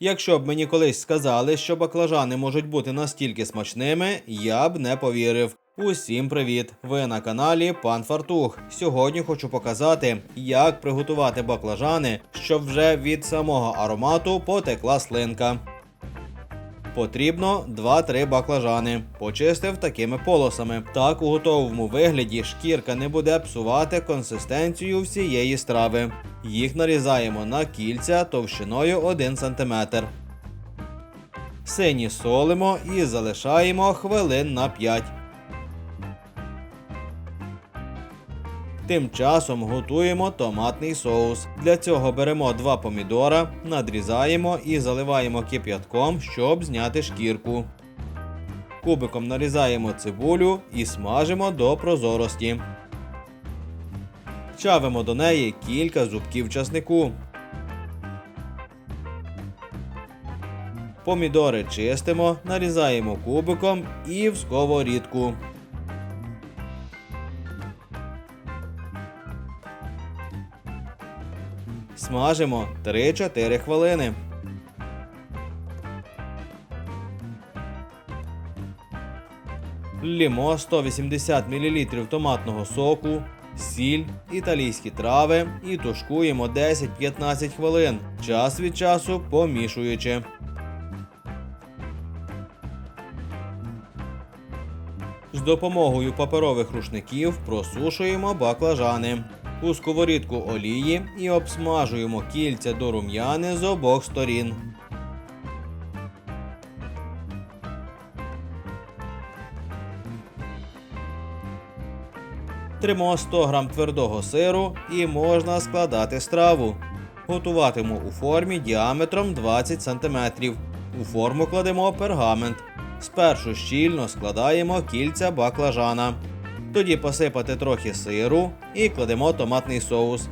Якщо б мені колись сказали, що баклажани можуть бути настільки смачними, я б не повірив. Усім привіт! Ви на каналі Пан Фартух. Сьогодні хочу показати, як приготувати баклажани, щоб вже від самого аромату потекла слинка. Потрібно 2-3 баклажани. Почистив такими полосами. Так у готовому вигляді шкірка не буде псувати консистенцію всієї страви. Їх нарізаємо на кільця товщиною 1 см. Сині солимо і залишаємо хвилин на 5. Тим часом готуємо томатний соус. Для цього беремо два помідора, надрізаємо і заливаємо кип'ятком, щоб зняти шкірку. Кубиком нарізаємо цибулю і смажимо до прозорості. Чавимо до неї кілька зубків часнику. Помідори чистимо, нарізаємо кубиком і в сковорідку. Смажимо 3-4 хвилини. Лімо 180 мл томатного соку, сіль, італійські трави і тушкуємо 10-15 хвилин, час від часу помішуючи. З допомогою паперових рушників просушуємо баклажани. У сковорідку олії і обсмажуємо кільця до рум'яни з обох сторін. Тримо 100 г твердого сиру і можна складати страву. Готуватиму у формі діаметром 20 см. У форму кладемо пергамент. Спершу щільно складаємо кільця баклажана. Тоді посипати трохи сиру і кладемо томатний соус.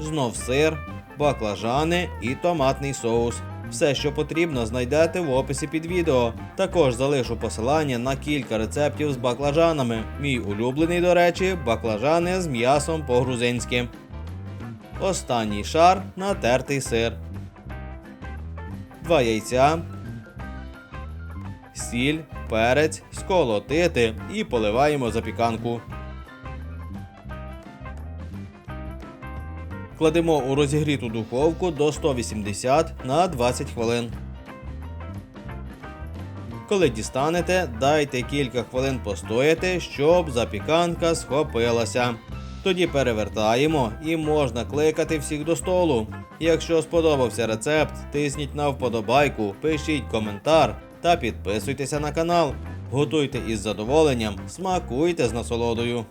Знов сир, баклажани і томатний соус. Все, що потрібно, знайдете в описі під відео. Також залишу посилання на кілька рецептів з баклажанами. Мій улюблений, до речі, баклажани з м'ясом по-грузинськи. Останній шар натертий сир. Два яйця, сіль, перець, сколотити і поливаємо запіканку. Кладемо у розігріту духовку до 180 на 20 хвилин. Коли дістанете, дайте кілька хвилин постояти, щоб запіканка схопилася. Тоді перевертаємо і можна кликати всіх до столу. Якщо сподобався рецепт, тисніть на вподобайку, пишіть коментар та підписуйтеся на канал. Готуйте із задоволенням, смакуйте з насолодою.